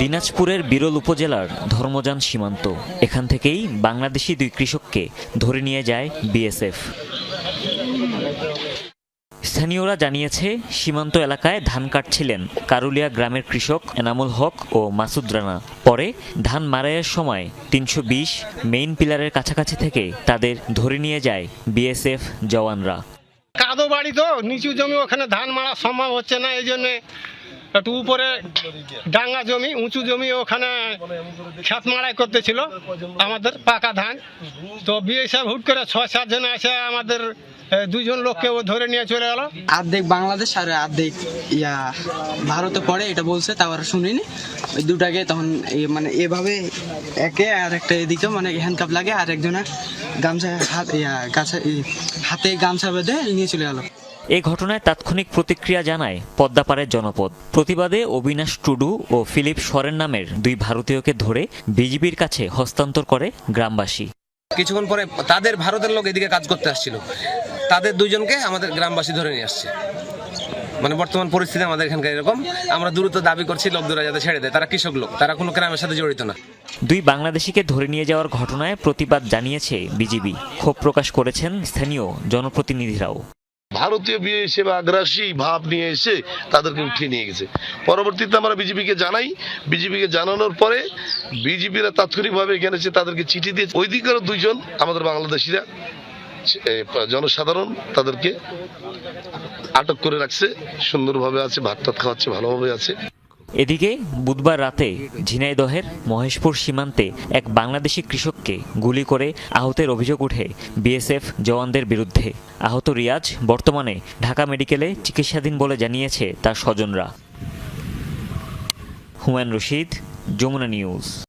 দিনাজপুরের বিরল উপজেলার ধর্মযান সীমান্ত। এখান থেকেই বাংলাদেশি দুই কৃষককে ধরে নিয়ে যায় বিএসএফ। স্থানীয়রা জানিয়েছে, সীমান্ত এলাকায় ধান কাটছিলেন কারুলিয়া গ্রামের কৃষক এনামুল হক ও মাসুদ রানা। পরে ধান মারাইয়ের সময় তিনশো বিশ মেইন পিলারের কাছাকাছি থেকে তাদের ধরে নিয়ে যায় বিএসএফ জওয়ানরা। কাদো বাড়ি তো, নিচু জমি, ওখানে ধান মারা সম্ভব হচ্ছে না, এই জন্যে একটু উপরে ডাঙ্গা জমি, উঁচু জমি, ওখানে খেত মাড়াই করতেছিল আমাদের পাকা ধান। তো বিএসএফ হুট করে ছয়, সাত জন এসে আমাদের দুজন লোককে ও ধরে নিয়ে চলে গেল। অর্ধেক বাংলাদেশ আর অর্ধেক ইয়া, ভারতে পড়ে, এটা বলছে তাও আর শুনিনি। ওই দুটাকে তখন মানে এভাবে একে আর একটা এদিকে মানে হ্যান্ডকাপ লাগে, আর একজনে গামছা হাত, ইয়া, গাছা হাতে গামছা বেঁধে নিয়ে চলে গেল। এ ঘটনায় তাৎক্ষণিক প্রতিক্রিয়া জানায় পদ্মাপাড়ের জনপদ। প্রতিবাদে অবিনাশ টুডু ও ফিলিপ সরেন নামের দুই ভারতীয়কে ধরে বিজিবির কাছে হস্তান্তর করে গ্রামবাসী। কিছুক্ষণ পরে তাদের ভারতের লোক এদিকে কাজ করতে আসছিল। তাদের দুজনকে আমাদের গ্রামবাসী ধরে নিয়ে আসছে। মানে বর্তমান পরিস্থিতি আমাদের এখানকার এরকম। আমরা দ্রুত দাবি করছি লোকদুরা যাতে ছেড়ে দেয়। তারা কৃষক লোক। তারা কোনো গ্রামের সাথে জড়িত না। দুই বাংলাদেশিকে ধরে নিয়ে যাওয়ার ঘটনায় প্রতিবাদ জানিয়েছে বিজিবি। ক্ষোভ প্রকাশ করেছেন স্থানীয় জনপ্রতিনিধিরাও। ভারতীয় বিয়ে হিসেবে আগ্রাসী ভাব নিয়ে এসে তাদেরকে উঠিয়ে নিয়ে গেছে। পরবর্তীতে আমরা বিজেপিকে জানাই। বিজেপিকে জানানোর পরে বিজেপিরা তাৎক্ষণিকভাবে এখানে এসে তাদেরকে চিঠি দিয়ে ওই দিকেরও দুইজন আমাদের বাংলাদেশিরা জনসাধারণ তাদেরকে আটক করে রাখছে। সুন্দরভাবে আছে ভাত টাত খাওয়াচ্ছে, ভালোভাবে আছে। এদিকে বুধবার রাতে ঝিনাইদহের মহেশপুর সীমান্তে এক বাংলাদেশি কৃষককে গুলি করে আহতের অভিযোগ উঠে বিএসএফ জওয়ানদের বিরুদ্ধে। আহত রিয়াজ বর্তমানে ঢাকা মেডিকেলে চিকিৎসাধীন বলে জানিয়েছে তার স্বজনরা। হুমায়ুন রশিদ, যমুনা নিউজ।